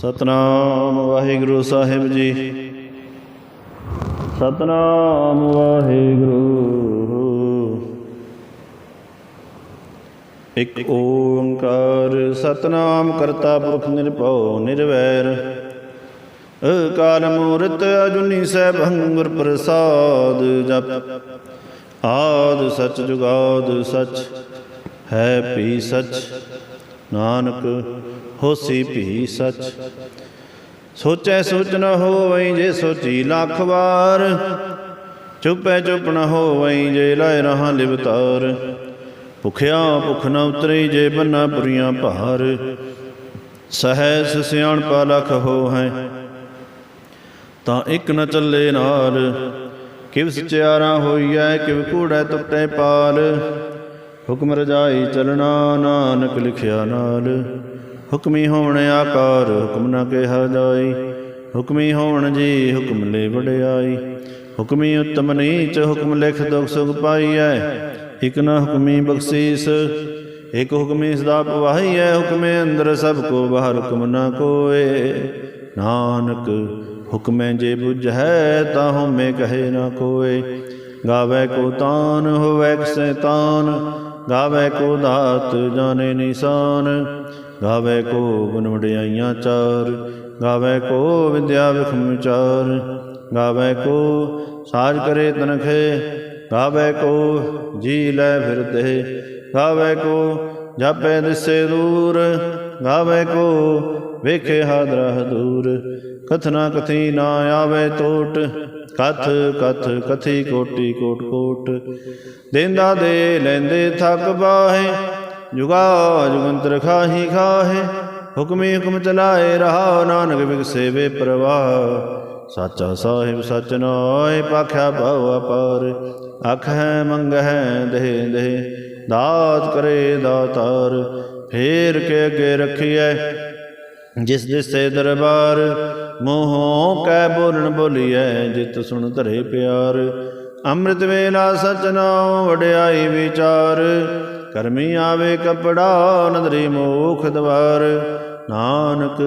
ਸਤਨਾਮ ਵਾਹਿਗੁਰੂ ਸਾਹਿਬ ਜੀ। ਸਤਨਾਮ ਵਾਹਿਗੁਰੂ। ਇਕ ਓੰਕਾਰ ਸਤਨਾਮ ਕਰਤਾ ਪੁਰਖ ਨਿਰਭਉ ਨਿਰਵੈਰ। ਅਕਾਲ ਮੂਰਤ ਅਜੁਨੀ ਸੈਭੰ ਗੁਰ ਪ੍ਰਸਾਦ ਜਪ। ਆਦ ਸਚ ਜੁਗਾਦ ਸਚ, ਹੈ ਪੀ ਸਚ। ਨਾਨਕ ਹੋਸੀ ਭੀ ਸਚ। ਸੋਚੈ ਸੋਚ ਨ ਹੋਵਈ ਜੇ ਸੋਚੀ ਲੱਖ ਵਾਰ। ਚੁੱਪੈ ਚੁੱਪ ਨ ਹੋਵਈ ਜੇ ਲਾਇ ਰਹਾ ਲਿਵਤਾਰ। ਭੁਖਿਆ ਭੁਖ ਨ ਉਤਰੀ ਜੇ ਬੰਨਾ ਪੁਰੀਆਂ ਭਾਰ। ਸਹਿਸ ਸਿਆਣਪਾ ਲਖ ਹੋ ਹੈ ਤਾਂ ਇੱਕ ਨ ਚੱਲੇ ਨਾਲ। ਕਿਵ ਸਚਿਆਰਾ ਹੋਈਐ, ਕਿਵ ਕੂੜੈ ਟੁੱਟੇ ਪਾਲ। ਹੁਕਮ ਰਜਾਈ ਚਲਣਾ, ਨਾਨਕ ਲਿਖਿਆ ਨਾਲ। ਹੁਕਮੀ ਹੋਣ ਆਕਾਰ, ਹੁਕਮ ਨਾ ਕਿਹਾ ਜਾਈ। ਹੁਕਮੀ ਹੋਣ ਜੀ, ਹੁਕਮ ਲੈ ਵਡਿਆਈ। ਹੁਕਮੀ ਉਤਮ ਨੀਚ, ਹੁਕਮ ਲਿਖ ਦੁਖ ਸੁਖ ਪਾਈਐ। ਇਕ ਨਾ ਹੁਕਮੀ ਬਖਸ਼ੀਸ, ਇਕ ਹੁਕਮੀ ਸਦਾ ਪਵਾਈਐ। ਹੁਕਮੇ ਅੰਦਰ ਸਭ ਕੋ ਬਾਹਰ ਹੁਕਮ ਨਾ ਕੋਏ। ਨਾਨਕ, ਹੁਕਮੇ ਜੇ ਬੁਝੈ, ਤਾ ਹਉਮੈ ਕਹੇ ਨਾ ਕੋਏ। ਗਾਵੇ ਕੋ ਤਾਨ, ਹੋਵੇ ਕਿਸੈ ਤਾਨ। ਗਾਵੇ ਕੋ ਦਾਤ, ਜਾਣੇ ਨਿਸ਼ਾਨ। ਗਾਵੇ ਕੋ ਗੁਣ ਵਡਿਆਈਆਂ ਚਾਰ, ਗਾਵੇ ਕੋ ਵਿਦਿਆ ਵਿਖਮ ਵਿਚਾਰ, ਗਾਵੇ ਕੋ ਸਾਜ ਕਰੇ ਤਨਖੇ, ਗਾਵੇ ਕੋ ਜੀ ਲੈ ਫਿਰਦੇ ਗਾਵੇ ਕੋ ਜਾਪੇ ਦਿਸੇ ਦੂਰ, ਗਾਵੇ ਕੋ ਵੇਖੇ ਹਾਦਰਾ ਦੂਰ ਕਥਨਾ ਕਥੀ ਨਾ ਆਵੇ ਟੋਟ, ਕਥ ਕਥ ਕਥੀ ਕੋਟੀ ਕੋਟ ਕੋਟ, ਦੇਂਦਾ ਦੇ ਲੈਂਦੇ ਥੱਕ ਬਾਹੇ ਜੁਗਾ ਜੁਗੰਤਰ ਖਾਹੀ ਖਾਹੇ, ਹੁਕਮੀ ਹੁਕਮ ਚਲਾਏ ਰਹਾ, ਨਾਨਕ ਵਿਗਸੇ ਵੇ ਪ੍ਰਵਾਹ। ਸਾਚਾ ਸਾਹਿਬ ਸਚ ਨਾਏ, ਪਾਖਿਆ ਭਉ ਅਪਾਰ। ਅਖ ਹੈ, ਮੰਗ ਹੈ, ਦੇਹ ਦੇਹ, ਦਾਤ ਕਰੇ ਦਾਤਾਰ। ਫੇਰ ਕੇ ਅੱਗੇ ਰਖੀਐ, ਜਿਸ ਦਿਸੇ ਦਰਬਾਰ। ਮੋਹੋਂ ਕੈ ਬੋਲਣ ਬੋਲੀਐ, ਜਿਤ ਸੁਣ ਧਰੇ ਪਿਆਰ। ਅੰਮ੍ਰਿਤ ਵੇਲਾ ਸਚ ਨਾਮ ਵਡਿਆਈ ਵਿਚਾਰ। ਕਰਮੀ ਆਵੇ ਕਪੜਾ, ਨਦਰੀ ਮੋਖ ਦਵਾਰ। ਨਾਨਕ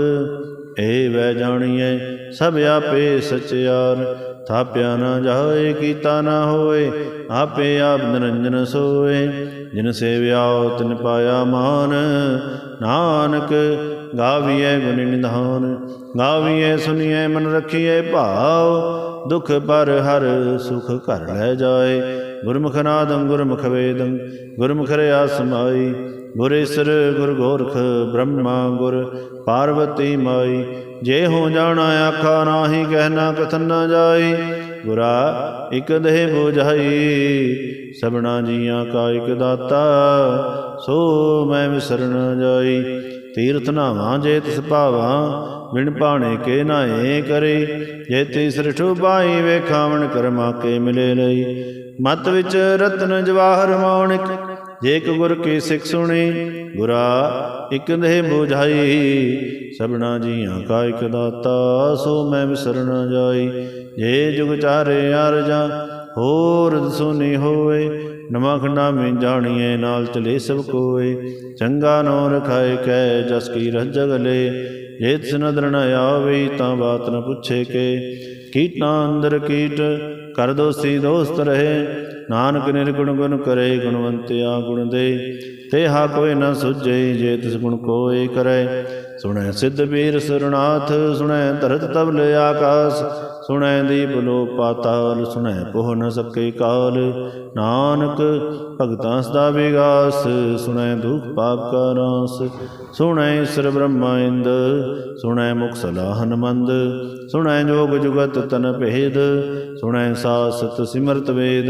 ਏ ਵੈ ਜਾਣੀਐ, ਸਭ ਆਪੇ ਸਚਿਆਰ। ਥਾਪਿਆ ਨਾ ਜਾਏ, ਕੀਤਾ ਨਾ ਹੋਏ, ਆਪੇ ਆਪ ਨਿਰੰਜਨ ਸੋਏ। ਜਿਨ ਸੇਵਿਆ ਤਿਨ ਪਾਇਆ ਮਾਨ। ਨਾਨਕ, ਗਾਵੀਐ ਗੁਣ ਨਿਧਾਨ। ਗਾਵੀਐ ਸੁਣੀਐ ਮਨ ਰਖੀਐ ਭਾਵ। ਦੁਖ ਪਰ ਹਰ ਸੁਖ ਘਰ ਲੈ ਜਾਏ। ਗੁਰਮੁਖ ਨਾਦੰ ਗੁਰਮੁਖ ਵੇਦੰ ਗੁਰਮੁਖ ਰਿਆ ਸਮਾਈ ਗੁਰਇਸਰ ਗੁਰ ਗੋਰਖ ਬ੍ਰਹਮਾ ਗੁਰ ਪਾਰਵਤੀ ਮਾਈ। ਜੇ ਹੋ ਜਾਣਾ, ਆਖਾ ਨਾਹੀ ਕਹਿਣਾ ਕਥਨ ਨਾ ਜਾਈ। ਗੁਰਾ ਇਕ ਦੇਹ ਬੁਝਾਈ, ਸਭਨਾ ਜੀਆਂ ਕਾ ਇਕ ਦਾਤਾ, ਸੋ ਮੈਂ ਵਿਸਰਨ ਜਾਈ। ਤੀਰਥ ਨਾਵਾਂ ਜੇ ਤਿਸ ਭਾਵਾਂ ਬਿਨ ਪਾਣੇ ਕੇ ਨਾਏ ਕਰੇ ਜੇ ਤਿਸ ਰਠੂ ਬਾਈ ਵੇਖਾਵਣ ਕਰਮਾ ਕੇ ਮਿਲੇ ਲਈ। ਮਤ ਵਿੱਚ ਰਤਨ ਜਵਾਹਰ ਮਾਣਿਕ, ਜੇ ਇੱਕ ਗੁਰ ਕੀ ਸਿੱਖ ਸੁਣੀ, ਗੁਰਾ ਇਕ ਦੇਹ ਬੁਝਾਈ। ਸਭਨਾ ਜੀਆਂ ਕਾ ਇਕ ਦਾਤਾ, ਸੋ ਮੈਂ ਵਿਸਰ ਨ ਜਾਈ। ਜੇ ਜੁਗ ਚਾਰੇ ਅਰਜਾ, ਹੋਰ ਸੁਨੀ ਹੋਏ ਨਵਾਂ ਖੰਡਾ ਮੈਂ ਜਾਣੀਏ, ਨਾਲ ਚਲੇ ਸਭ ਕੋਏ। ਚੰਗਾ ਨੋ ਰਖਾਏ ਕੈ ਜਸ ਕੀ ਰਹ ਜਗਲੇ। ਜੇ ਤਿਸ ਨਦਰ ਨ ਆਵੇ ਤਾਂ ਬਾਤ ਨ ਪੁੱਛੇ ਕੇ। ਕੀਟਾਂ ਅੰਦਰ ਕੀਟ ਕਰ ਦੋਸੀ ਦੋਸਤ ਰਹੇ। ਨਾਨਕ ਨਿਰਗੁਣ ਗੁਣ ਕਰੇ, ਗੁਣਵੰਤਿਆ ਗੁਣ ਦੇ। ਤੇ ਹਾ ਕੋਈ ਨ ਸੁਝੇ, ਜੇ ਤਿਸ ਗੁਣ ਕੋਏ ਕਰੇ। ਸੁਣੈ ਸਿੱਧ ਵੀਰ ਸਰਨਾਥ, ਸੁਣੈ ਧਰਤ ਤਬਲ ਆਕਾਸ। ਸੁਣੈ ਦੀਪ ਲੋ ਪਾਤਾਲ, ਸੁਣੈ ਪੋਹ ਨ ਸਕੇ ਕਾਲ। ਨਾਨਕ ਭਗਤਾਂ ਸਦਾ ਵਿਗਾਸ, ਸੁਣੈ ਦੁਖ ਪਾਪ ਕਾ ਨਾਸ। ਸੁਣੈ ਸਰ ਬ੍ਰਹਮਾ ਇੰਦ, ਸੁਣੈ ਮੁਖ ਸਲਾਹਨ ਮੰਦ ਸੁਣੈ ਜੋਗ ਜੁਗਤ ਤਨ ਭੇਦ, ਸੁਣੈ ਸਾਸਤ ਸਿਮਰਤ ਵੇਦ।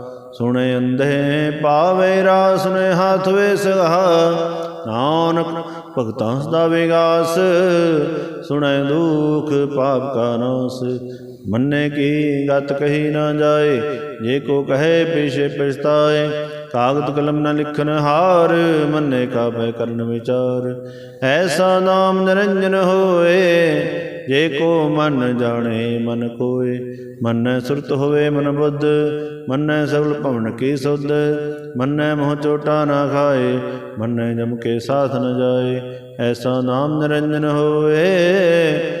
ਸੁਣੇ ਅੰਧੇ ਪਾਵੇ ਰਾ ਸੁਨੇ ਹੱਥ ਵੇ ਸਹਾ ਨਾਨਕ ਭਗਤਾਂ ਦਾ ਵਿਗਾਸ, ਸੁਣੈ ਦੁਖ ਪਾਪ ਕਾ ਨਾਸ। ਮੰਨੇ ਕੀ ਗਤ ਕਹੀ ਨਾ ਜਾਏ, ਜੇ ਕੋ ਕਹੇ ਪਿਛੇ ਪਛਤਾਏ। ਕਾਗਦ ਕਲਮ ਨਾ ਲਿਖਨ ਹਾਰ, ਮੰਨੇ ਕਾ ਭੈ ਕਰਨ ਵਿਚਾਰ। ਐਸਾ ਨਾਮ ਨਿਰੰਜਨ ਹੋਏ ਜੇ ਕੋ ਮਨ ਜਾਣੇ, ਮਨ ਕੋਏ, ਮੰਨੈ ਸੁਰਤ ਹੋਵੇ ਮਨ ਬੁੱਧ, ਮੰਨੈ ਸਗਲ ਭਵਨ ਕੀ ਸੁਧ, ਮੰਨੈ ਮੋਹ ਚੋਟਾ ਨਾ ਖਾਏ, ਮੰਨੈ ਜਮ ਕੇ ਸਾਥ ਨ ਜਾਏ, ਐਸਾ ਨਾਮ ਨਿਰੰਜਨ ਹੋਏ।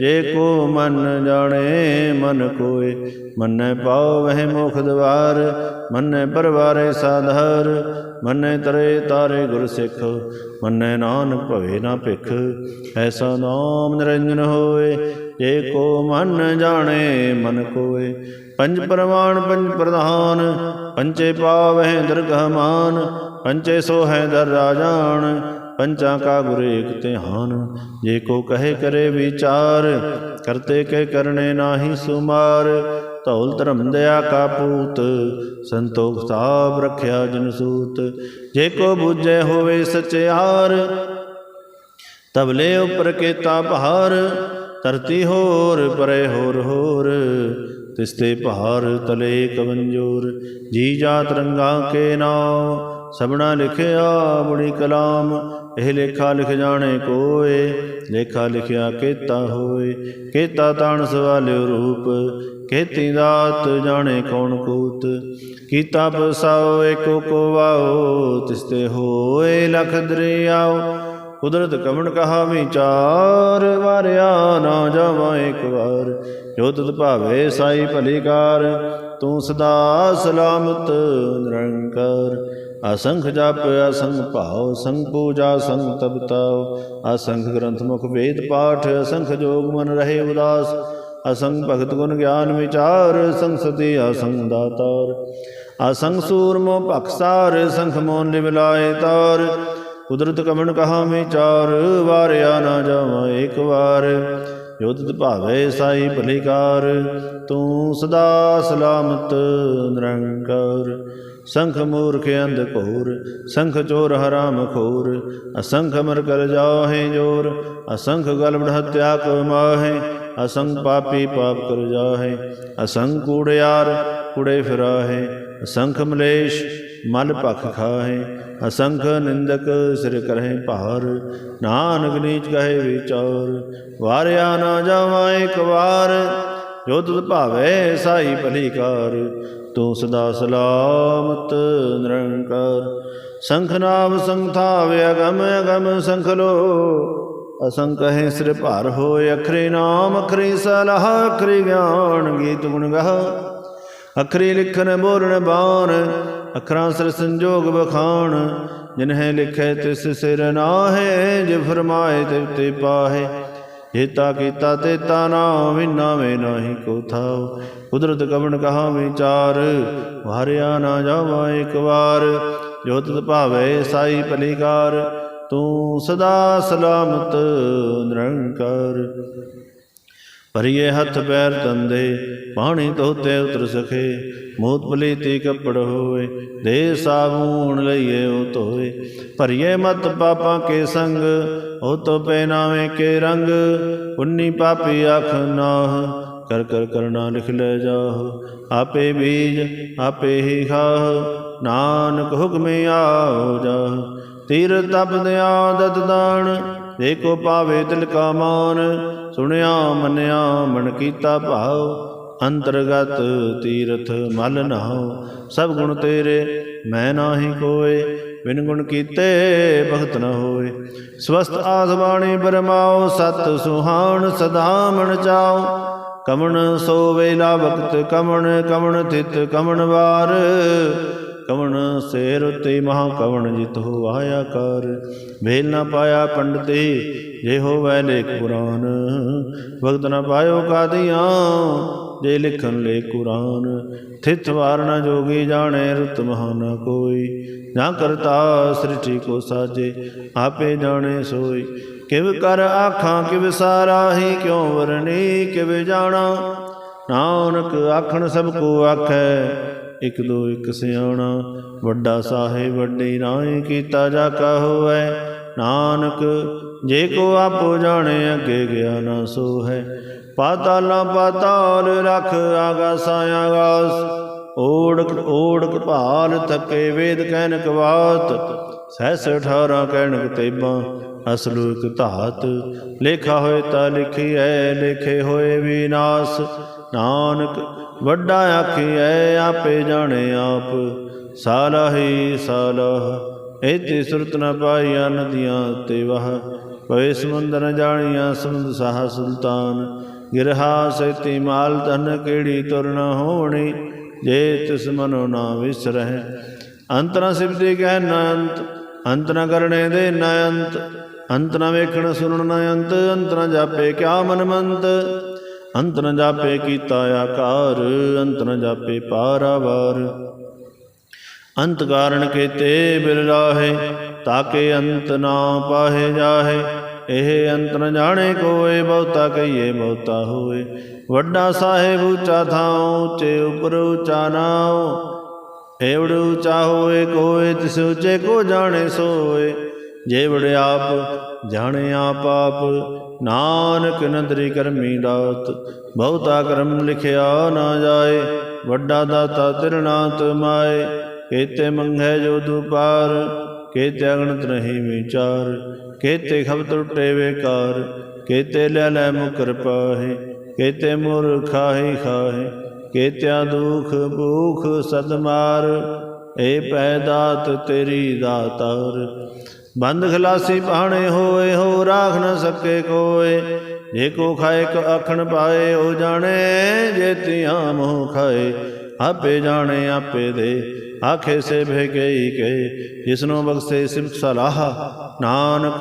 ਜੇ ਕੋ ਮਨ ਜਾਣੇ, ਮਨ ਕੋਏ। ਮੰਨੈ ਪਾਉ ਵਹਿ ਮੁਖ ਦਵਾਰ, ਮੰਨੈ ਪਰਵਾਰੇ ਸਾਧਰ। ਮੰਨੈ ਤਰੇ ਤਾਰੇ ਗੁਰ ਸਿੱਖ, ਮੰਨੈ ਨਾਨਕ ਭਵੇ ਨਾ ਭਿਖ। ਐਸਾ ਨਾਮ ਨਿਰੰਜਨ ਹੋਏ, ਜੇ ਕੋ ਮਨ ਜਾਣੇ, ਮਨ ਕੋਏ। ਪੰਜ ਪ੍ਰਮਾਣ ਪੰਜ ਪ੍ਰਧਾਨ ਪੰਚੇ ਪਾਵਹਿ ਦਰਗਹ ਮਾਨ ਪੰਚੇ ਸੋਹੈ ਦਰ ਰਾਜਾਨ ਪੰਚਾਂ ਕਾ ਗੁਰ ਏਕ ਧਿਆਨ, ਜੇ ਕੋ ਕਹੇ ਕਰੇ ਵਿਚਾਰ, ਕਰਤੇ ਕੇ ਕਰਨੇ ਨਾਹੀ ਸੁਮਾਰ। ਧੌਲ ਧਰਮ ਦਇਆ ਕਾ ਪੂਤ, ਸੰਤੋਖ ਸਾਬ ਰਖਿਆ ਜਨ ਸੂਤ। ਜੇ ਕੋ ਬੁਝੇ ਹੋਵੇ ਸਚਿਆਰ ਤਬਲੇ ਉਪਰ ਕੇਤਾ ਪਹਾਰ ਧਰਤੀ ਹੋਰ ਪਰੇ ਹੋਰ ਹੋਰ, ਤਿਸਤੇ ਪਹਾਰ ਤਲੇ ਕਵੰਜੋਰ ਜੀ ਜਾਤ ਰੰਗਾ ਕੇ ਨਾਮ ਸਬਣਾ ਲਿਖਿਆ ਬੜੀ ਕਲਾਮ। ਇਹ ਲੇਖਾ ਲਿਖ ਜਾਣੇ ਕੋਏ, ਲੇਖਾ ਲਿਖਿਆ ਕੇਤਾ ਹੋਏ। ਕੇਤਾ ਤਾਣ ਸਵਾਲਿਓ ਰੂਪ, ਕੇਤੀ ਦਾਤ ਜਾਣੇ ਕੌਣ ਕੂਤ। ਕੀਤਾ ਬਸਾਓ, ਏਕੋ ਕੋ ਵਾਓ, ਤਿਸਤੇ ਹੋਏ ਲਖ ਦਰਿਆਓ। ਕੁਦਰਤ ਕਵਣ ਕਹਾ ਵਿਚਾਰ, ਵਾਰਿਆ ਨਾ ਜਾਵਾਂ ਇੱਕ ਵਾਰ। ਜੋ ਤੁਧ ਭਾਵੇ ਸਾਈ ਭਲੀਕਾਰ ਤੂੰ ਸਦਾ ਸਲਾਮਤ ਨਿਰੰਕਾਰ। ਅਸੰਖ ਜਪ, ਅਸੰਖ ਭਾਵ ਸੰਗ ਪੂਜਾ ਸੰਗ ਤਪਤਾਉ ਅਸੰਖ ਗ੍ਰੰਥ ਮੁਖ ਵੇਦ ਪਾਠ, ਅਸੰਖ ਜੋਗ ਮਨ ਰਹੇ ਉਦਾਸ। ਅਸੰਖ ਭਗਤ ਗੁਣ ਗਿਆਨ ਵਿਚਾਰ ਸੰਗ ਸਤੀ ਅਸੰਗ ਦਾਤਾਰ। ਅਸੰਗ ਸੂਰਮੋ ਭਖਸਾਰ ਸੰਖ ਮੋਨ ਨਿਵਲਾਏ ਤਾਰ। ਕੁਦਰਤ ਕਮਣ ਕਹਾ ਵਿਚਾਰ, ਵਾਰਿਆ ਨਾ ਜਾਵਾਂ ਇੱਕ ਵਾਰ। ਜੋ ਭਾਵੇ ਸਾਈ ਭਲੀਕਾਰ, ਤੂੰ ਸਦਾ ਸਲਾਮਤ ਨਿਰੰਕਾਰ। ਸੰਖ ਮੂਰਖ ਅੰਧ ਘੋਰ, ਸੰਖ ਚੋਰ ਹਰਾਮ ਖੋਰ, ਅਸੰਖ ਮਰ ਕਰ ਜਾਹੇ ਜੋਰ, ਅਸੰਖ ਗਲਬੜ ਹਤਿਆ ਕੋ ਮਾਹੇ, ਅਸੰਖ ਪਾਪੀ ਪਾਪ ਕਰ ਜਾਹੇ, ਅਸੰਖ ਕੂੜਿਆਰ ਕੁੜੇ ਫਿਰਾਹੇ, ਅਸੰਖ ਮਲੇਸ਼ ਮਲ ਭਖ ਖਾਹੇ, ਅਸੰਖ ਨਿੰਦਕ ਸਿਰ ਕਰਹਿ ਭਾਰ, ਨਾਨਕ ਨੀਚ ਕਹੇ ਵਿਚਾਰ, ਵਾਰਿਆ ਨਾ ਜਾਵਾਂ ਇੱਕ ਵਾਰ, ਜੋ ਤੁਧ ਭਾਵੇ ਸਾਈ ਭਲੀਕਾਰ ਤੂੰ ਸਦਾ ਸਲਾਮਤ, ਨਿਰੰਕਾਰ। ਸੰਖ ਨਾਮ ਸੰਥਾਵੇ ਅਗਮ ਅਗਮ ਸੰਖ ਲੋ। ਅਸੰਖ ਹੈ ਸਿਰ ਭਾਰ ਹੋਏ, ਅਖਰੇ ਨਾਮ, ਅਖਰੇ ਸਲਾਹ, ਅਖਰੇ ਗਿਆਨ, ਗੀਤ ਗੁਣ ਗਾਹ। ਅਖਰੇ ਲਿਖਨ ਬੋਲਣ ਬਾਣ, ਅਖਰਾਂ ਸਿਰ ਸੰਜੋਗ ਬਖਾਣ ਜਿਨਹਿ ਲਿਖੇ ਤਿਸ ਸਿਰ ਨਾਹੇ, ਜੇ ਫਰਮਾਏ ਤੇ ਤੇ ਪਾਹੇ। ਜੇਤਾ ਕੀਤਾ ਤੇ ਨਾ ਵਿਨਾ ਵੇ ਨਾਹੀ ਕੋ ਥਾਉ। ਕੁਦਰਤ ਕਵਣ ਕਹਾ ਵਿਚਾਰ ਵਾਰਿਆ ਨਾ ਜਾਵਾ ਇੱਕ ਵਾਰ। ਜੋ ਤਤ ਭਾਵੇ ਸਾਈ ਭਲੀਕਾਰ, ਤੂੰ ਸਦਾ ਸਲਾਮਤ ਨਿਰੰਕਾਰ। ਭਰੀਏ ਹੱਥ ਪੈਰ ਤੰਦੇ ਪਾਣੀ ਧੋਤੇ ਉਤਰ ਸਖੇ ਮੋਤ ਪਲੀਤੀ ਕੱਪੜ ਹੋਏ ਦੇ ਸਾਬੂਣ ਲਈਏ ਉਹ ਧੋਏ। ਭਰੀਏ ਮਤ ਪਾਪਾਂ ਕੇ ਸੰਗ ਉਹ ਤੋ ਪਹਿਨਾਵੇ ਕੇ ਰੰਗ ਪੁੰਨੀ ਪਾਪੀ ਆਖ ਨਾਹ। ਕਰ ਕਰ ਕਰਨਾ ਲਿਖ ਲੈ ਜਾਹ, ਆਪੇ ਬੀਜ, ਆਪੇ ਹੀ ਖਾਹ। ਨਾਨਕ ਹੁਕਮੇ ਆਓ ਜਾਹ। ਤੀਰ ਤਪ ਦਿਆ ਦਤ ਦਾਣ ਜੇ ਪਾਵੇ ਤਿਲ ਕਾ ਮਾਨ। ਸੁਣਿਆ, ਮੰਨਿਆ, ਮਨ ਕੀਤਾ ਭਾਉ, ਅੰਤਰਗਤ ਤੀਰਥ ਮਲ ਨਾਉ। ਸਭ ਗੁਣ ਤੇਰੇ, ਮੈਂ ਨਾਹੀ ਕੋਏ, ਬਿਨ ਗੁਣ ਕੀਤੇ ਭਗਤ ਨ ਹੋਏ। ਸਵਸਤ ਆਸ ਬਰਮਾਓ, ਸਤ ਸੁਹਾਣ ਸਦਾ ਮਨ ਚਾਓ। ਕਮਣ ਸੋ ਵੇਲਾ ਵਕਤ, ਕਮਣ ਕਮਣ ਥਿਤ, ਕਮਣ ਵਾਰ। ਕਵਣ ਸੇਰ ਉਤੇ ਮਹਾ ਕਵਣ ਜਿਤ ਹੋ ਆਇਆ ਕਰ। ਵੇਲ ਨਾ ਪਾਇਆ ਪੰਡਤੇ ਜੇ ਹੋਵੈ ਲੇਖ ਕੁਰਾਨ ਵਕਤ ਨਾ ਪਾਇਓ ਕਾਦੀਆਂ, ਜੇ ਲਿਖਣ ਲੇ ਕੁਰਾਨ। ਥਿਤ ਵਾਰਣਾ ਜੋਗੀ ਜਾਣੇ ਰਤ ਮਹਾਨਾ ਕੋਈ। ਨਾ ਕਰਤਾ ਸ੍ਰਿਸ਼ਟੀ ਕੋ ਸਾਜੇ, ਆਪੇ ਜਾਣੇ ਸੋਈ। ਕਿਵ ਕਰ ਆਖਾਂ, ਕਿਵ ਸਾਰਾ ਕਿਉ ਵਰਣੀ, ਕਿਵ ਜਾਣਾ? ਨਾਨਕ ਆਖਣ ਸਭ ਕੋ ਆਖੈ, ਇਕ ਦੋ ਇਕ ਸਿਆਣਾ। ਵੱਡਾ ਸਾਹਿਬ ਵੱਡੀ ਨਾਹੀ ਕੀਤਾ ਜਾ ਕਾ ਹੋਵੇ। ਨਾਨਕ ਜੇ ਕੋ ਆਪੋ ਜਾਣੇ, ਅੱਗੇ ਗਿਆ ਨਾ ਸੋ ਹੈ ਪਾਤਾਲਾ ਪਾਤਾਲ ਰਖ ਆਗਾਸਾਂ ਆਗਾਸ। ਓੜਕ ਓੜਕ ਭਾਲ ਥਕੇ ਵੇਦ ਕਹਿਨਕ ਬਾਤ ਸਹਿਸ 18 ਕਹਿਣਕ ਤੇਬਾਂ ਅਸਲੂ ਇਕ ਧਾਤ। ਲੇਖਾ ਹੋਏ ਤਾਂ ਲਿਖੀ ਲਿਖੀਐ, ਲੇਖੇ ਹੋਏ ਵਿਨਾਸ਼ ਨਾਨਕ ਵੱਡਾ ਆਖੀ ਆਖੀਐ, ਆਪੇ ਜਾਣੇ ਆਪ। ਸਾਲਾਹੀ ਸਾਲਾਹ ਇਤੇ ਸੁਰਤ ਨ ਪਾਈਆਂ ਨਦੀਆਂ ਤੇ ਵਹ। ਪਵੇ ਸਮੁੰਦਰ ਨ ਜਾਣੀਆਂ ਸਮੁੰਦ ਸਾਹ ਸੁਲਤਾਨ। ਗਿਰਹਾ ਸੇਤੀ ਮਾਲ ਧਨ ਕਿਹੜੀ ਤੁਰ ਹੋਣੀ? ਜੇ ਤਿਸ ਮਨੋ ਨਾ ਵਿਸਰਹਿ। ਅੰਤ ਨਾ ਸਿਵਤੀ ਕਹਿ ਨ ਅੰਤ ਅੰਤ ਨ ਕਰਨੇ ਦੇ ਨ ਅੰਤ ਅੰਤ ਨ ਵੇਖਣ ਸੁਣਨ ਨ ਅੰਤ ਅੰਤ ਨ ਜਾਪੇ ਕਿਆ ਮਨ ਮੰਤ। ਅੰਤ ਨਾ ਜਾਪੇ ਕੀਤਾ ਆਕਾਰ, ਅੰਤ ਨਾ ਜਾਪੇ ਪਾਰਾਵਾਰ। ਅੰਤ ਕਾਰਣ ਕੀਤੇ ਬਿਲ ਰਾਹੇ ਤਾਕੇ ਅੰਤ ਨਾ ਪਾਹੇ ਜਾਹੇ। ਇਹ ਅੰਤਰ ਜਾਣੇ ਕੋਏ, ਬਹੁਤਾ ਕਹੀਏ ਬਹੁਤਾ ਹੋਏ। ਵੱਡਾ ਸਾਹਿਬ ਉੱਚਾ ਥਾਉ, ਉੱਚੇ ਉਪਰ ਉੱਚਾ ਨਾਉ। ਏਵੜ ਉੱਚਾ ਹੋਏ, ਕੋਏ ਤਿਸ ਉੱਚੇ ਕੋ ਜਾਣੇ ਸੋਏ। ਜੇ ਆਪ, ਜਾਣੇ ਆਪ ਆਪ। ਨਾਨਕ ਨਦਰੀ ਕਰਮੀ ਦਾਤ ਬਹੁਤਾ ਕਰਮ ਲਿਖਿਆ ਨਾ ਜਾਏ। ਵੱਡਾ ਦਾਤਾ ਤਿਰਨਾਤ ਮਾਏ। ਕੇਤੇ ਮੰਗੈ ਜੋ ਦੁਪਾਰ, ਕੇਤੇ ਅਗਣਤ ਨਹੀਂ ਵਿਚਾਰ। ਕੇਤੇ ਖਬ ਟੁੱਟੇ ਵੇਕਾਰ ਕੇਤੇ ਲੈ ਲੈ ਮੁਕਰ ਪਾਹੇ, ਕੇਤੇ ਮੁਰ ਖਾਹੀ ਖਾਹੇ, ਕੇਤਿਆ ਦੁਖ ਭੂਖ ਸਦਮਾਰ ਏ ਪੈਦਾਤ ਤੇਰੀ ਦਾਤਾਰ। ਬੰਦ ਖਲਾਸੀ ਪਾਣੇ ਹੋਏ, ਹੋ ਰਾਖ ਨ ਸਕੇ ਕੋਏ, ਜੇ ਕੋ ਖਾਏ ਕੋ ਆਖਣ ਪਾਏ ਹੋ ਜਾਣੇ ਜੇ ਤਿਆਂ ਮੋਹ ਖਾਏ, ਆਪੇ ਜਾਣੇ ਆਪੇ ਦੇ। ਆਖੇ ਸੇ ਭੇਗਈ ਕੇ ਜਿਸਨੂੰ ਬਖਸ਼ੇ ਸਿਫਤ ਸਲਾਹ, ਨਾਨਕ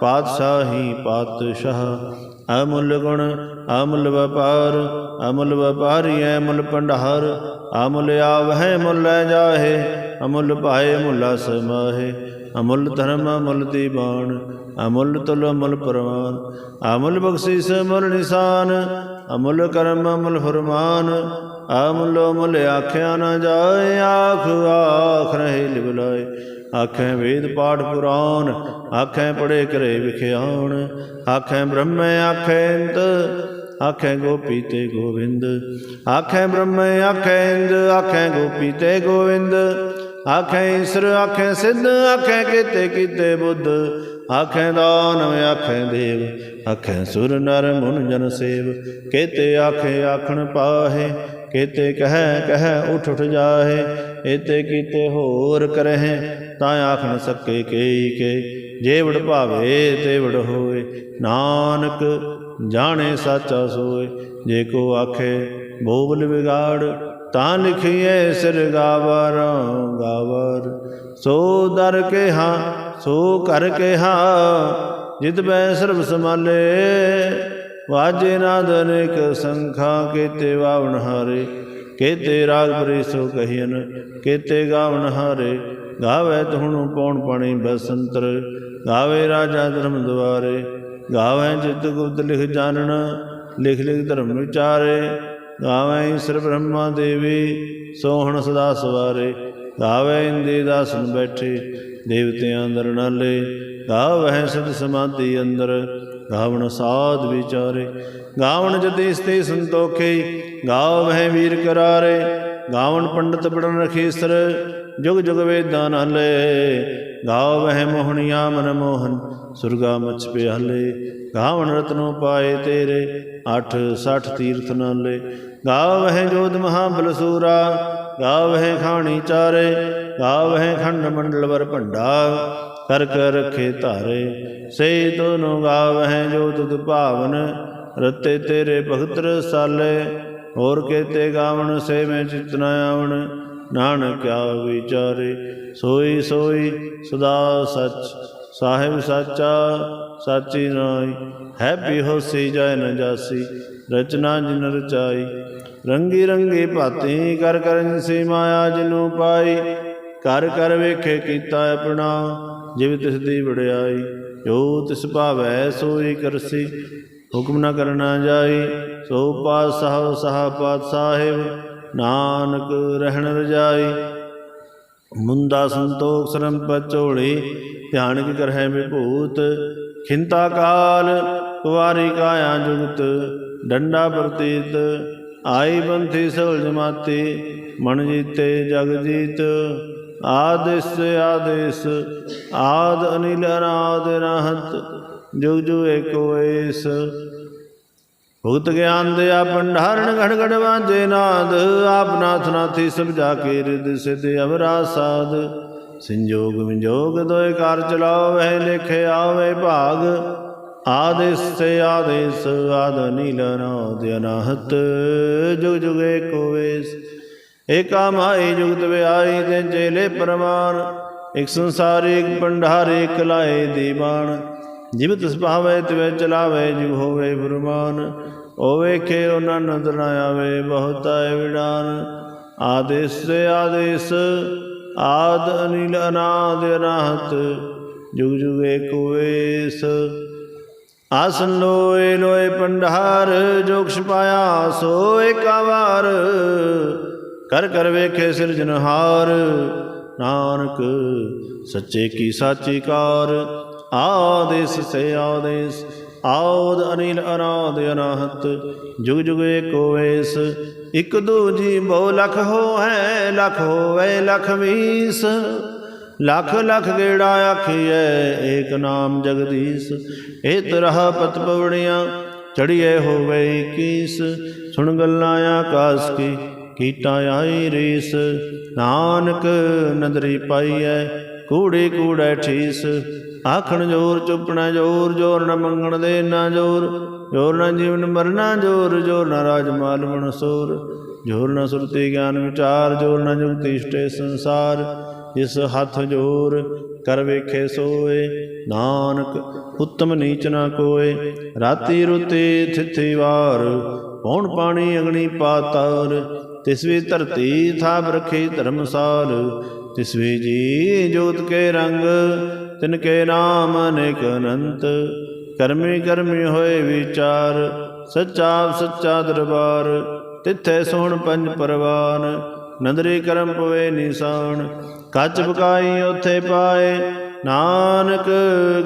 ਪਾਤਸ਼ਾਹੀ ਪਾਤਸ਼ਾਹ। ਅਮੁੱਲ ਗੁਣ, ਅਮੁੱਲ ਵਪਾਰ, ਅਮੁੱਲ ਵਪਾਰੀ ਅਮੁੱਲ ਪੰਡਹਾਰ ਅਮੁੱਲ ਆਵਹਿ ਮੁੱਲ ਜਾਹੇ, ਅਮੁੱਲ ਭਾਏ ਮੁੱਲਾ ਸਮਾਹੇ। ਅਮੁੱਲ ਧਰਮ ਅਮੁੱਲ ਦੀਵਾਨ ਅਮੁੱਲ ਤੁਲ ਅਮੁੱਲ ਪਰਵਾਨ। ਅਮੁੱਲ ਬਖਸ਼ਿਸ਼ ਅਮੁੱਲ ਨਿਸ਼ਾਨ, ਅਮੁੱਲ ਕਰਮ ਅਮੁੱਲ ਫਰਮਾਨ ਅਮੁੱਲ ਅਮੁੱਲ ਆਖਿਆ ਨਾ ਜਾਏ, ਆਖ ਆਖ ਰਹੇ ਲਿਵਲਾਏ ਆਖੇ ਵੇਦ ਪਾਠ ਪੁਰਾਨ ਆਖੇ ਪੜੇ ਕਰੇ ਵਿਖਿਆਣ। ਆਖੇ ਬ੍ਰਹਮ, ਆਖੇ ਇੰਦ, ਆਖੇ ਗੋਪੀ ਤੇ ਗੋਵਿੰਦ। ਆਖੇ ਬ੍ਰਹਮ, ਆਖੇ ਇੰਦ, ਆਖੇ ਗੋਪੀ ਤੇ ਗੋਵਿੰਦ। ਆਖੇ ਈਸ਼ਰ, ਆਖੇ ਸਿੱਧ, ਆਖੇ ਕੀਤੇ ਕੀਤੇ ਬੁੱਧ। ਆਖੇ ਦਾਨਵ ਆਖੇ ਦੇਵ, ਆਖੇ ਸੁਰ ਨਰ ਮੁਨ ਜਨ ਸੇਵ। ਕੇਤੇ ਆਖੇ ਆਖਣ ਪਾਹੇ ਕੇਤੇ ਕਹੈ ਕਹੈ, ਉਠ ਉਠ ਜਾਹੇ, ਏਤੇ ਕੀਤੇ ਹੋਰ ਕਰਹਿ, ਤਾਂ ਆਖ ਨ ਸਕੇ ਕੇਈ ਕੇ ਜੇ ਵਡ ਭਾਵੇ ਤੇ ਵਡ ਹੋਏ, ਨਾਨਕ ਜਾਣੇ ਸਾਚਾ ਸੋਏ। ਜੇ ਕੋ ਆਖੇ ਬੋਬਲ ਵਿਗਾੜ, ਤਾਂ ਲਿਖੀਏ ਸਿਰ ਗਾਵਰ ਗਾਵਰ। ਸੋ ਦਰ ਕੇ ਹਾਂ ਸੋ ਕਰ ਕੇ ਹਾਂ ਜਿਤ ਬੈ ਸਰਬ ਸਮਾਲੇ ਵਾਜੇ ਨਾਦ ਅਨੇਕ ਸੰਖਾ, ਕੀਤੇ ਵਾਵਣ ਹਾਰੇ, ਕੀਤੇ ਰਾਗ ਬਰੀ ਸੋ ਕਹੀਨ ਕੀਤੇ ਗਾਵਣ ਹਾਰੇ। ਗਾਵੇ ਤੁਹਣੁ ਪੌਣ ਪਾਣੀ ਬਸੰਤਰ, ਗਾਵੇ ਰਾਜਾ ਧਰਮ ਦੁਆਰੇ। ਗਾਵੇ ਜਿਤ ਗੁਪਤ ਲਿਖ ਜਾਣਨ, ਲਿਖ ਲਿਖ ਧਰਮ ਵਿਚਾਰੇ। ਗਾਵੇ ਈਸ਼ਰ ਬ੍ਰਹਮਾ ਦੇਵੀ, ਸੋਹਣ ਸਦਾ ਸਵਾਰੇ। ਗਾਵੇ ਇੰਦੇ ਦਾਸਨ ਬੈਠੇ, ਦੇਵਤਿਆਂ ਦਰ ਨਾਲੇ। ਗਾਵਹਿ ਸਦ ਸਮਾਧੀ ਅੰਦਰ, ਗਾਵਣ ਸਾਧ ਵਿਚਾਰੇ। ਗਾਵਣ ਜਤਿ ਸਤੇ ਸੰਤੋਖੇ ਗਾਵਹਿ ਵੀਰ ਕਰਾਰੇ। ਗਾਵਣ ਪੰਡਤ ਬੜਨ ਰਖੀਸਰ ਜੁਗ ਜੁਗ ਵੇਦਾਂ ਨਾਲੇ ਗਾਵਹਿ ਮੋਹਣੀਆ ਮਨ ਮੋਹਨ, ਸੁਰਗਾ ਮਚ ਪਿਆਲੇ ਗਾਵਣ ਰਤਨੋ ਪਾਏ ਤੇਰੇ 8 60 ਤੀਰਥ ਨਾਲੇ ਗਾਵਹਿ ਜੋਧ ਮਹਾਬਲ ਸੂਰਾ ਗਾਵਹਿ ਖਾਣੀ ਚਾਰੇ। ਗਾਵਹਿ ਖੰਡ ਮੰਡਲ ਵਰ ਭੰਡਾ। ਕਰ ਕਰ ਰਖੇ ਧਾਰੇ। ਸੇ ਦੋਨੋਂ ਗਾਵਹਿ ਜੋ ਤੁਧ ਭਾਵਨ, ਰਤੇ ਤੇਰੇ ਭਗਤ ਰਸਾਲੇ ਹੋਰ ਕੇਤੇ ਗਾਵਣ ਸੇ ਮੈਂ ਚਿਤ ਨ ਆਵਣ। ਨਾਨਕ ਕਿਆ ਵਿਚਾਰੇ। ਸੋਈ ਸੋਈ ਸਦਾ ਸਚ, ਸਾਹਿਬ ਸਾਚਾ, ਸਾਚੀ ਨਾਈ ਹੈਪੀ ਹੋਸੀ ਜੈ ਨ ਜਾਸੀ, ਰਚਨਾ ਜਿਨ ਰਚਾਈ। ਰੰਗੀ ਰੰਗੀ ਭਾਤੀ ਕਰ ਕਰਨ ਸੀ ਮਾਇਆ ਜਿਨੂ ਪਾਈ। ਕਰ ਕਰ ਵੇਖੇ ਕੀਤਾ ਆਪਣਾ। ਜਿਵ ਤਿਸ ਦੀ ਵਡਿਆਈ, ਜੋ ਤਿਸ ਭਾਵੈ ਸੋਈ ਕਰਸੀ। ਹੁਕਮ ਨਾ ਕਰਨਾ ਜਾਈ, ਸੋ ਪਾਤਸ਼ਾਹ, ਸਹਾ ਪਾਤ ਸਾਹਿਬ, ਨਾਨਕ ਰਹਿਣ ਰਜਾਈ। ਮੁੰਦਾ ਸੰਤੋਖ ਸਰਮ ਪਚੋੜੀ ਧਿਆਨ ਕੀ ਕਰਹਿ ਵਿਭੂਤ। ਖਿੰਤਾ ਕਾਲ, ਕੁਵਾਰੀ ਕਾਇਆ ਜੁਗਤ, ਡੰਡਾ ਪ੍ਰਤੀਤ। ਆਈ ਬੰਥੀ ਸਗਲ ਜਮਾਤੀ, ਮਨ ਜੀਤੇ ਜਗ ਜੀਤ। ਆਦਿਸ, ਆਦੇਸ, ਆਦ ਅਨਿਲ ਅਨਾਦ ਰਹਤ, ਜੁਗ ਜੁਗ ਏਕੋ ਏਸ। ਭੁਗਤ ਗਿਆਨ ਦੇ ਆ ਭੰਡਾਰਨ ਘੜ ਘੜ ਵਾਜੇ ਨਾਦ, ਆਪ ਨਾਥ ਨਾਥੀ ਸਭ ਜਾ ਕੇ ਰਿਦ ਸਿਧ ਅਵਰਾ ਸਾਧ। ਸੰਜੋਗ ਵਿਜੋਗ ਦੋਇ ਕਾਰ ਚਲਾਓ ਵਹਿ ਲਿਖੇ ਆਵੇ ਭਾਗ। ਆਦੇਸ ਸੇ ਆਦੇਸ, ਆਦ ਨੀਲ ਨਾਦ ਅਨਾਹਤ, ਜੁਗ ਜੁਗ ਏਕੋ ਏਕਾ ਮਾਈ ਜੁਗਤ ਵਿਆਈ ਤੇ ਚੇਲੇ ਪਰਮਾਨ ਇਕ ਸੰਸਾਰੀ, ਇਕ ਭੰਡਾਰ, ਇਕ ਲਾਏ ਦੀਵਾਨ ਜਿਵ ਤਿਸ ਭਾਵੇ ਤਿਵੇ ਚਲਾਵੇ ਜਿਵ ਹੋਵੇ ਫਰਮਾਨ ਓ ਵੇਖੇ ਉਹਨਾਂ ਨਦਰ ਨਾ ਆਵੇ, ਬਹੁਤਾ ਏ ਵਿਡਾਨ। ਆਦੇਸ ਤੇ ਆਦੇਸ, ਆਦ ਅਨਿਲ ਅਨਾਦ ਅਨਾਹਤ, ਜੁਗ ਜੁਗ ਏਕੋ ਵੇਸ ਆਸਨ ਲੋਏ ਲੋਏ ਪੰਡਾਰ ਜੋ ਕੁਛ ਪਾਇਆ ਸੋ ਏਕਾ ਵਾਰ ਕਰ ਕਰ ਵੇਖੇ ਸਿਰਜਨਹਾਰ ਨਾਨਕ, ਸੱਚੇ ਕੀ ਸਾਚੀ ਕਾਰ। ਆਦੇਸ ਸੇ ਆਦੇਸ, ਆਦ ਅਨਿਲ ਅਨਾਦ ਅਨਾਹਤ। ਜੁਗ ਜੁਗ ਏਕੋ ਵੇਸ ਇਕ ਦੂਜੀ ਬਹੁ ਲਖ ਹੋ ਹੈ ਲਖ ਹੋਵੇ ਲਖ ਵੀਸ ਲੱਖ ਲਖ ਗੇੜਾ ਆਖੀਐ, ਏਕ ਨਾਮ ਜਗਦੀਸ਼। ਇਹ ਤਰਹ ਪਤ ਪਵੜੀਆਂ ਚੜੀਏ ਹੋਵੇ ਕੀਸ ਸੁਣ ਗੱਲਾਂ ਆਕਾਸ ਕੀ ਕੀਟਾ ਆਈ ਰੀਸ, ਨਾਨਕ ਨਦਰੀ ਪਾਈਐ, ਕੂੜੇ ਕੂੜੇ ਠੀਸ। ਆਖਣ ਜੋਰ, ਚੁੱਪਣਾ ਜੋਰ ਜੋਰ ਨ ਮੰਗਣ ਦੇ ਨਾ ਜੋਰ ਜੋਰ ਨ ਜੀਵਨ ਮਰਨਾ ਜੋਰ ਜੋਰ ਨ ਰਾਜ ਮਾਲ ਮਨਸੂਰ ਜੋਰ ਨ ਸੁਰਤੀ ਗਿਆਨ ਵਿਚਾਰ, ਜੋਰ ਨ ਜੁਗਤੀ ਇਸ਼ਟੇ ਸੰਸਾਰ। ਇਸ ਹੱਥ ਜੋਰ ਕਰ ਵੇਖੇ ਸੋਏ, ਨਾਨਕ ਉੱਤਮ ਨੀਚ ਨਾ ਕੋਏ। ਰਾਤੀ ਰੁਤੇ ਥਿਥੀ ਵਾਰ, ਪੌਣ ਪਾਣੀ ਅਗਣੀ ਪਾਤਾਰ ਤਿਸਵੀ ਧਰਤੀ ਥਾਪ ਰਖੀ ਧਰਮਸਾਲ, ਤਿਸਵੀ ਜੀ ਜੋਤ ਕੇ ਰੰਗ, ਤਿਨ ਕੇ ਨਾਮ ਅਨੇਕ ਅਨੰਤ। ਕਰਮੀ ਕਰਮੀ ਹੋਏ ਵਿਚਾਰ, ਸੱਚਾ ਸੱਚਾ ਦਰਬਾਰ, ਤਿੱਥੇ ਸੋਹਣ ਪੰਜ ਪਰਵਾਨ। ਨੰਦਰੀ ਕਰਮ ਪਵੇ ਨਿਸ਼ਾਨ, ਕੱਚ ਪਕਾਈ ਉਥੇ ਪਾਏ, ਨਾਨਕ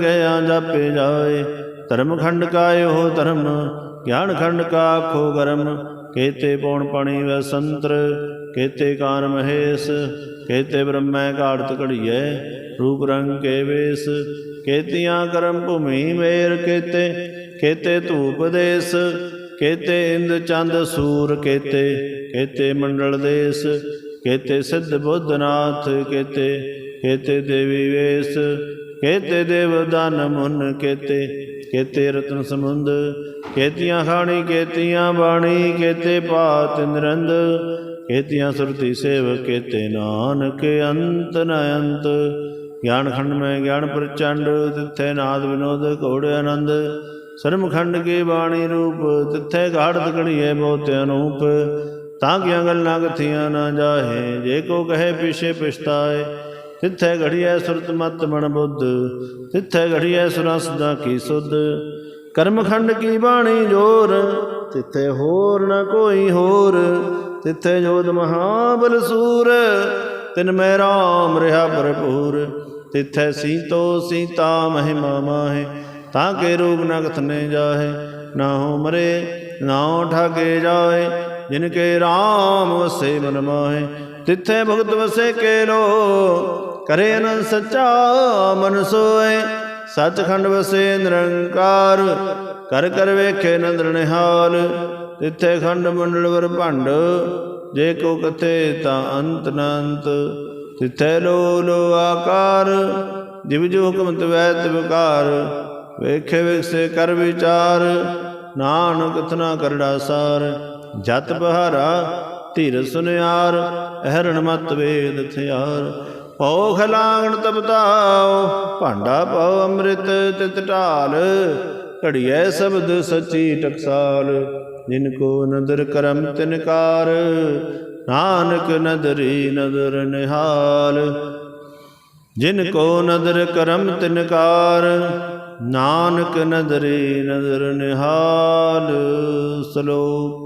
ਗਿਆ ਜਾਪੇ ਜਾਏ। ਧਰਮ ਖੰਡ ਕਾ ਇਹੋ ਧਰਮ, ਗਿਆਨ ਖੰਡ ਕਾ ਆਖੋ ਗਰਮ। ਕੇਤੇ ਪੌਣ ਪਾਣੀ ਵੈ ਸੰਤਰ, ਕੇਤੇ ਕਾਰ ਮਹੇਸ਼, ਕੇਤੇ ਬ੍ਰਹਮੈ ਘਾੜਤ ਘੜੀਐ, ਰੂਪ ਰੰਗ ਕੇ ਵੇਸ, ਕੇਤੀਆਂ ਕਰਮ ਭੂਮੀ ਮੇਰ ਕੇਤੇ ਕੇਤੇ ਧੂਪ ਦੇਸ, ਕੇਤੇ ਇੰਦ ਚੰਦ ਸੂਰ ਕੇਤੇ ਕੇਤੇ ਮੰਡਲ ਦੇਸ, ਕੇਤੇ ਸਿੱਧ ਬੁੱਧਨਾਥ ਕੇਤੇ ਕੇਤੇ ਦੇਵੀ ਵੇਸ, ਕੇਤੇ ਦੇਵ ਦਾਨ ਮੁਨ ਕੇਤੇ ਕੇਤੇ ਰਤਨ ਸਮੁੰਦ ਕੇਤੀਆਂ ਖਾਣੀ ਕੇਤੀਆਂ ਬਾਣੀ, ਕੇਤੇ ਪਾਤ ਨਿਰੰਦ, ਕੇਤੀਆਂ ਸੁਰਤੀ ਸੇਵ ਕੇਤੇ ਨਾਨਕ ਅੰਤ ਨ ਅੰਤ। ਗਿਆਨ ਖੰਡ ਮੈਂ ਗਿਆਨ ਪ੍ਰਚੰਡ, ਤਿੱਥੇ ਨਾਦ ਵਿਨੋਦ ਘੋੜੇ ਆਨੰਦ। ਸਰਮ ਖੰਡ ਕੀ ਬਾਣੀ ਰੂਪ, ਤਿੱਥੇ ਘਾੜਤ ਘੜੀਏ ਬਹੁਤ ਅਨੂਪ। ਤਾਂ ਕੀਆਂ ਗੱਲਾਂ ਕਥੀਆਂ ਨਾ ਜਾਹੇ, ਜੇ ਕੋ ਕਹੇ ਪਿਛੇ ਪਛਤਾਏ ਤਿੱਥੇ ਘੜੀਐ ਸੁਰਤ ਮਤ ਮਨ ਬੁੱਧ, ਤਿੱਥੇ ਘੜੀਐ ਸੁਰਸ ਦਾ ਕੀ ਸੁਧ। ਕਰਮਖੰਡ ਕੀ ਬਾਣੀ ਜੋਰ, ਤਿੱਥੇ ਹੋਰ ਨਾ ਕੋਈ ਹੋਰ। ਤਿੱਥੇ ਜੋਤ ਮਹਾਬਲ ਸੂਰ, ਤਿਨ ਮੈਂ ਰਾਮ ਰਿਹਾ ਭਰਪੂਰ। ਤਿੱਥੈ ਸੀਤੋ ਸੀਤਾ ਮਹਿਮਾ ਮਾਹੇ, ਤਾਂ ਕੇ ਰੋਗ ਨ ਕਥਨੇ ਜਾਹੇ। ਨਾ ਹੋ ਮਰੇ, ਨਾ ਠਾਗੇ ਜਾਏ ਜਿਨ ਕੇ RAM ਵਸੇ ਮਨ ਮਾਹੇ। ਤਿੱਥੇ ਭਗਤ ਵਸੇ ਕੇ ਲੋ ਕਰੇ ਅਨੰਦ ਸੱਚਾ ਮਨ ਸੋਏ। ਸੱਚਖੰਡ ਵਸੇ ਨਿਰੰਕਾਰ, ਕਰ ਕਰ ਵੇਖੇ ਨੰਦਰ ਨਿਹਾਲ। ਤਿੱਥੇ ਖੰਡ ਮੰਡਲ ਵਰ ਭੰਡ, ਜੇ ਕੋ ਕਥੇ ਤਾਂ ਅੰਤ ਨ ਤਿੱਥੇ ਲੋ ਲੋ ਆਕਾਰ, ਜਿਵ ਜੋ ਹੁਕਮ ਤਵੈ ਤਿਵਕਾਰ ਵੇਖੇ ਵੇਖੇ ਕਰ ਵਿਚਾਰ, ਨਾਨਕ ਕਥਨਾ ਕਰੜਾ ਸਾਰ। ਜਤ ਬਹਾਰਾ ਧੀਰ ਸੁਨਿਆਰ, ਅਹਰਣ ਮਤ ਵੇਦ ਥਿਆਰ। ਪਉ ਖਲਾਂਗਣ ਤਪਤਾਉ ਭਾਂਡਾ ਪਉ ਅੰਮ੍ਰਿਤ ਤਿਤ ਢਾਲ। ਘੜੀਐ ਸ਼ਬਦ ਸਚੀ ਟਕਸਾਲ, ਜਿਨ ਕੋ ਨਦਰ ਕਰਮ ਤਿਨਕਾਰ ਨਾਨਕ ਨਦਰੀ ਨਦਰ ਨਿਹਾਲ, ਜਿਨ ਕੋ ਨਦਰ ਕਰਮ ਤਿਨਕਾਰ ਨਾਨਕ ਨਦਰੀ ਨਦਰ ਨਿਹਾਲ, ਸਲੋਕ।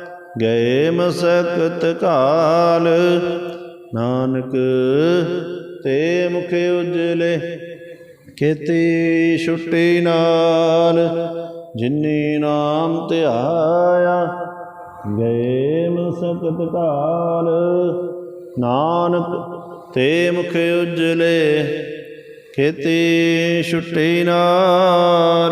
ਗਏ ਮਸਕਤ ਕਾਲ। ਨਾਨਕ, ਤੇ ਮੁਖ ਉਜਲੇ, ਖੇਤੀ ਛੁੱਟੀ ਨਾਲ। ਜਿਨੀ ਨਾਮ ਧਿਆਇਆ ਗਏ ਮਸਕਤ ਕਾਲ। ਨਾਨਕ, ਤੇ ਮੁਖ ਉਜਲੇ, ਖੇਤੀ ਛੁੱਟੀ ਨਾਲ।